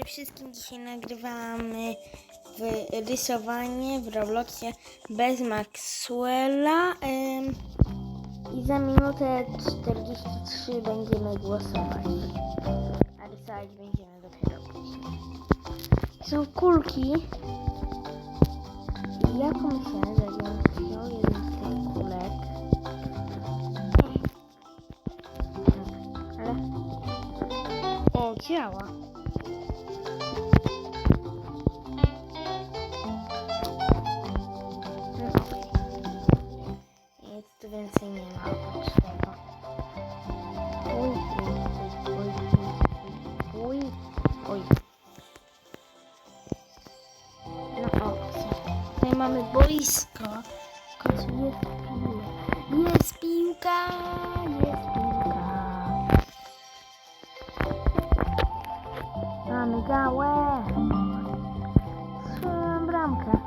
dobry wszystkim. Dzisiaj nagrywamy w rysowanie w Robloxie bez Maxwella. I za minutę 43 będziemy głosować. A rysować będziemy dopiero później. Są kulki. I ja pomyślałem, że jeden z tych kulek. Ale... O, działa. Więcej nie ma. Uj, uj, uj, uj, uj, uj. No o, tutaj mamy boisko. Jest piłka. Jest piłka, jest piłka. Mamy gałę. Strzelam bramkę.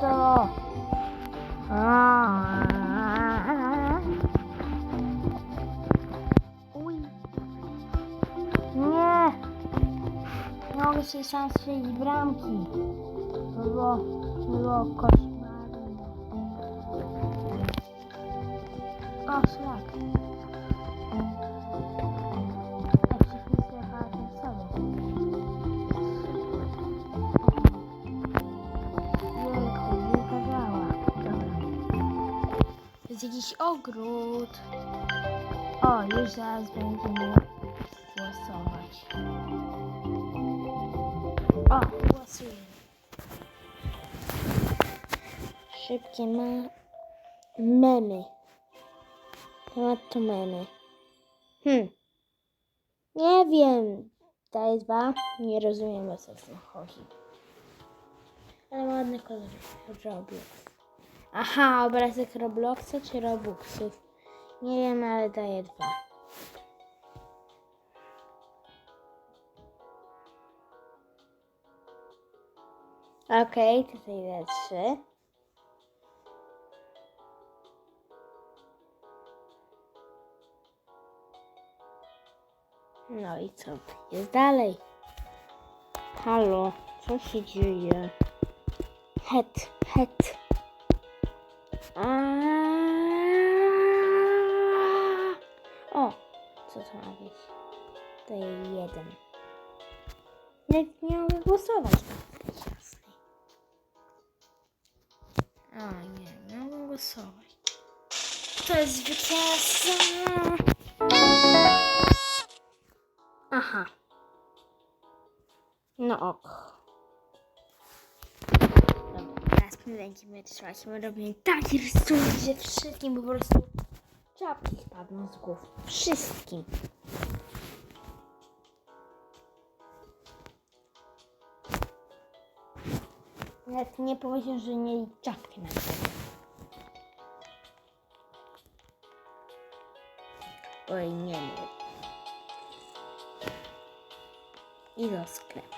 To? Uj. Nie. Nie mogę sobie sam strzelić bramki. To było, było koszmarne. O, szlak. Jest jakiś ogród. O, już zaraz będziemy głosować. O, głosujemy. Szybkie ma... memy. Temat to memy. Hmm. Nie wiem. Ta jest dwa. Nie rozumiem o co w tym chodzi. Ale ładne kolory. Roblox. Aha, obrazek Robloxa czy Robuxów? Nie wiem, ale daję dwa. Okej, tutaj daję trzy. No i co jest dalej? Halo, co się dzieje? Het, het. To jeden. Nie, nie mogę głosować jasnej. O nie, nie mogę głosować. To jest zwycięzca! Aha. No ok. Dobra, teraz my będziemy rysować. My robimy taki rysunek, że wszystkim po prostu czapki spadną z głów. Wszystkim. Nawet nie powiedział, że mieli czapkę na. Oj, nie wiem. I do sklepu.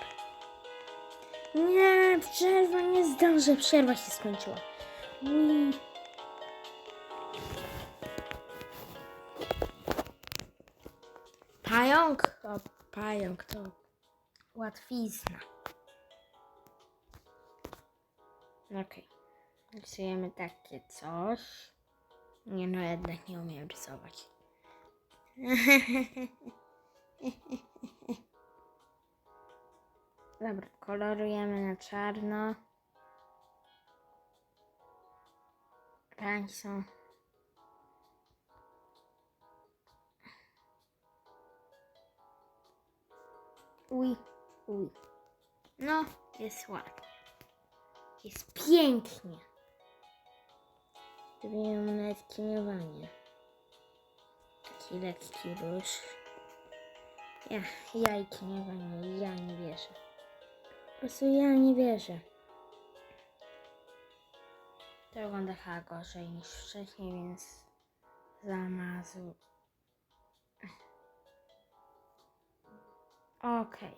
Nie, przerwa, nie zdążę, przerwa się skończyła. Ui. Pająk? O, pająk to łatwizna. Okej. Rysujemy takie coś. Nie no, jednak nie umiem rysować. Dobra, kolorujemy na czarno. Rangi są. Uj, uj. No, jest ładnie. Jest pięknie. Zrobiłem nawet kiniowanie. Taki lekki róż. Ja, ja i kiniowanie, ja nie wierzę. Po prostu ja nie wierzę. To wygląda chyba gorzej niż wcześniej, więc zamazł. Okej.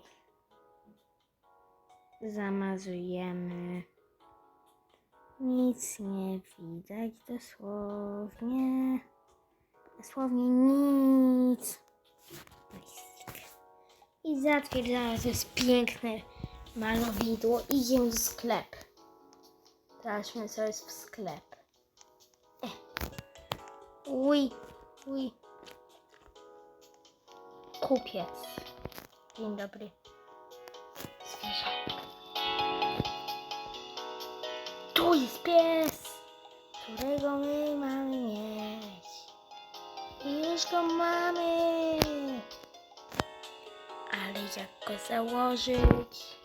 Zamazujemy. Nic nie widać dosłownie. Dosłownie nic. I zatwierdzamy, że jest piękne malowidło. Idziemy do sklepu. Zobaczmy, co jest w sklep. E. Uj, uj. Kupiec. Dzień dobry. Zwierzęta. Tu jest pies, którego my mamy mieć. Już go mamy. Ale jak go założyć?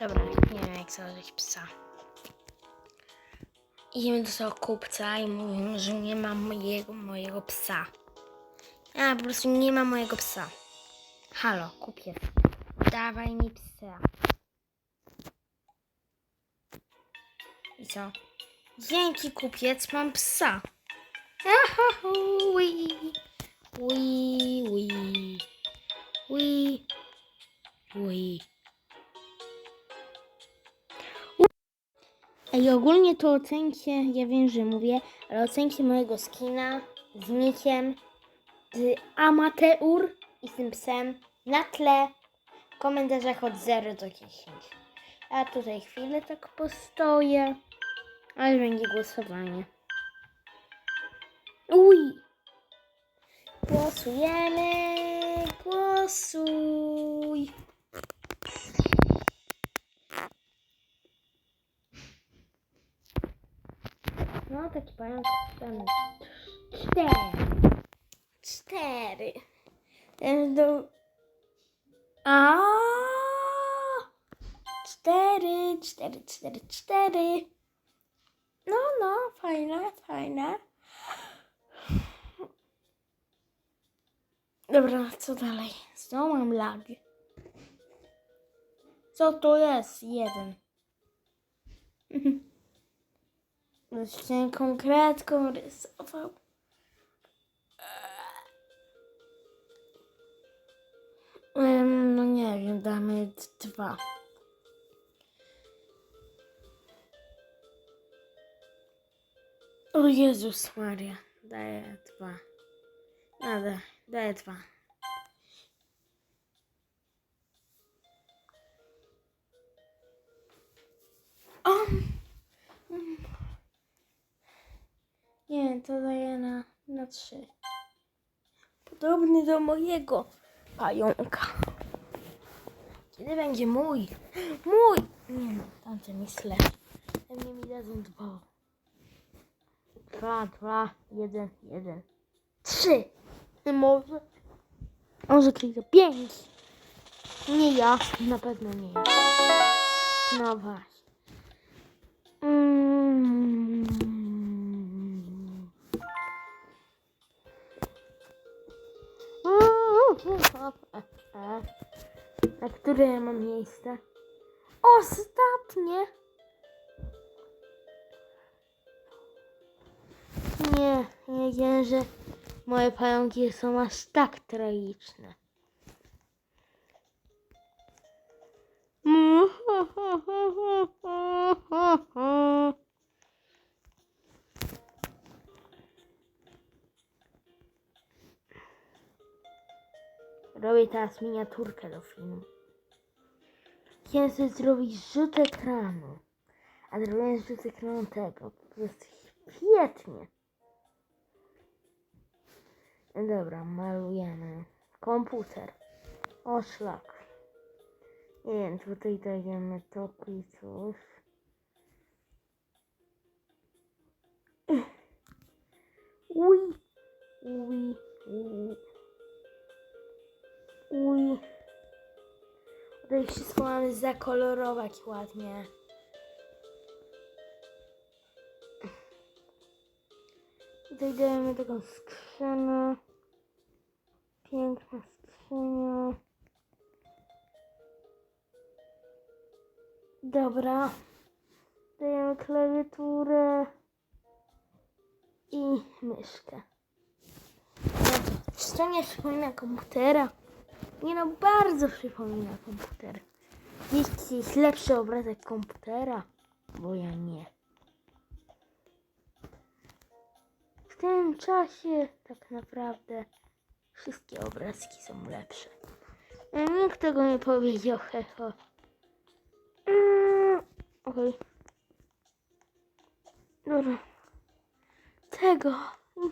Dobra, nie wiem jak założyć psa. Idziemy do tego kupca i mówimy, że nie ma mojego, mojego psa. Ja po prostu nie ma mojego psa. Halo, kupiec. Dawaj mi psa. Dzięki kupiec, mam psa. Ahahu, ui, ui, ui, ui, ui. Ej, ogólnie to ocencie, ja wiem, że mówię, ale ocencie mojego skina z nickiem, z amateur i z tym psem na tle w komentarzach od 0 do 10. Ja tutaj chwilę tak postoję, ale będzie głosowanie. Uj! Głosujemy! Głosuj! No, taki pająk ten. Cztery. Cztery. Ten do... A. Cztery, cztery, cztery, cztery. Fajne, fajne. Dobra, co dalej? Znowu mam lag. Co to jest? Jeden. Chciałem konkretką rysował. Em, No nie wiem, damy dwa. O Jezus Maria, daję dwa. Nada, daję dwa. O! Nie, to daję na, na trzy. Podobny do mojego pająka. Kiedy będzie mój? Mój! Nie tamten lepszy. Pewnie mi dadzą dwa. Dwa, dwa, jeden, jeden. Trzy! Może. Może kliknę pięć. Nie ja, na pewno nie ja. No właśnie. Mm. Na które ja mam miejsce? Ostatnie! Nie, wiem, że moje pająki są aż tak tragiczne. Robię teraz miniaturkę do filmu. Chciałem sobie zrobić rzut ekranu. A zrobiłem rzut ekranu tego. Po prostu świetnie. Dobra, malujemy. Komputer. O szlak. Nie wiem, tutaj dajemy to i coś. Uj. Uj. Uj. Uj. Tutaj wszystko mamy zakolorować ładnie. Tutaj dajemy taką skrzynę. Piękna skrzynia. Dobra. Dajemy klawiaturę i myszkę. Czy to nie przypomina komputera? Nie no, bardzo przypomina komputer. Jest jakiś lepszy obrazek komputera? Bo ja nie. Tym czasie tak naprawdę wszystkie obrazki są lepsze. E, Nikt tego nie powiedział, heho. Mm, Okej. Dobra. Tego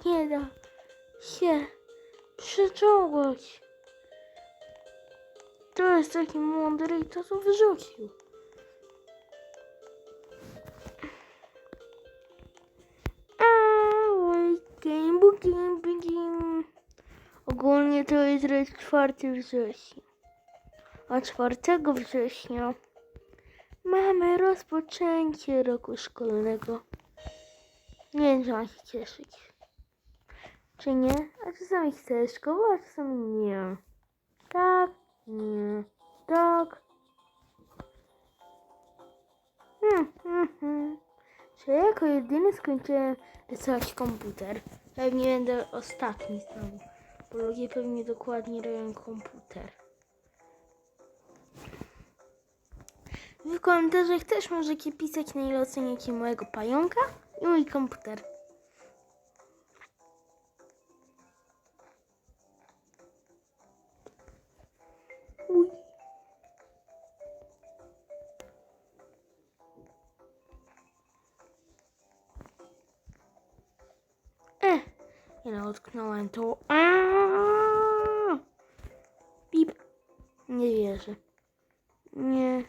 nie da się przeczołgać. To jest taki mądry i to co wyrzucił. Game, game. Ogólnie to jest teraz 4 września. A 4 września mamy rozpoczęcie roku szkolnego. Nie wiem, czy mam się cieszyć. Czy nie? A czasami chcę szkołę, a czasami nie. Tak, nie, tak. Hmm, hmm, hmm. Czy ja jako jedyny skończyłem rysować komputer? Pewnie będę ostatni znowu, bo ludzie pewnie dokładnie robią komputer. W komentarzach też możecie pisać na ile oceniacie mojego pająka i mój komputer. Ja utknąłem tu. Aaaa! Pip. Nie wierzę. Nie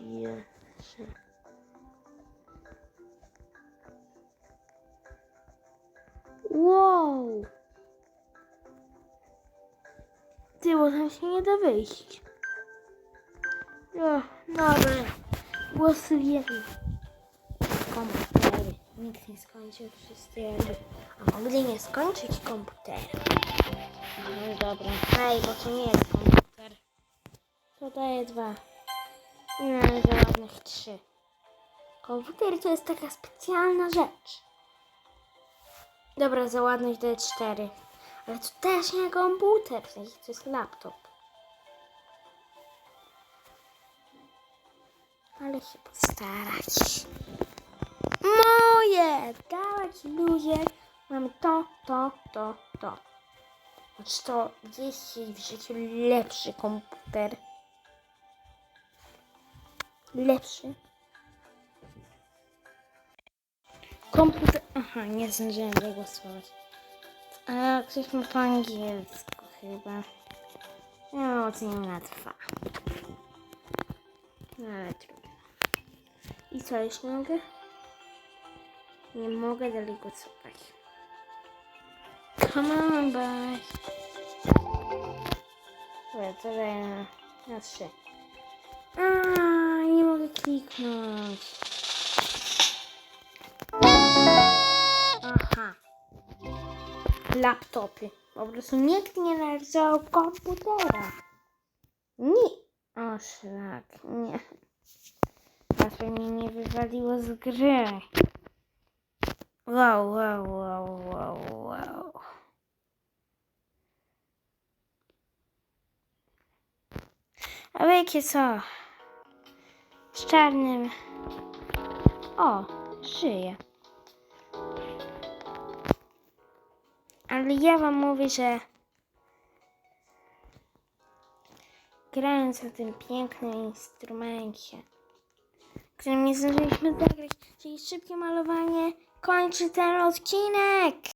wierzę. Wow! Ty, bo tam się nie da wyjść. O, dobra. Głosujemy. Komputery. Nikt nie skończył, jakby. A mogli nie skończyć komputera. No dobra. Hej, bo to nie jest komputer. To daje dwa. I mamy za ładnych trzy. Komputer to jest taka specjalna rzecz. Dobra, za ładność daje cztery. Ale to też nie komputer, to jest laptop. Ale się postarać. Moje! Dawać ludzie. Mamy to, to, to, to. Znaczy to jest w życiu lepszy komputer. Lepszy. Komputer. Aha, nie zdążyłem zagłosować. A ktoś ma po angielsku chyba. No, oceniam na dwa. No, ale trudno. I co, nie mogę? Nie mogę dalej głosować. Come on, bye. Dobra, to daję na, na trzy. A, nie mogę kliknąć. Aha. Laptopy. Po prostu nikt nie narysował komputera. Nie. O szlak, nie. Aż mnie nie wywaliło z gry. Wow, wow, wow, wow, wow. A wiecie co? Z czarnym. O, żyje. Ale ja wam mówię, że grając na tym pięknym instrumencie, którym nie zdążyliśmy zagrać, czyli szybkie malowanie, kończy ten odcinek.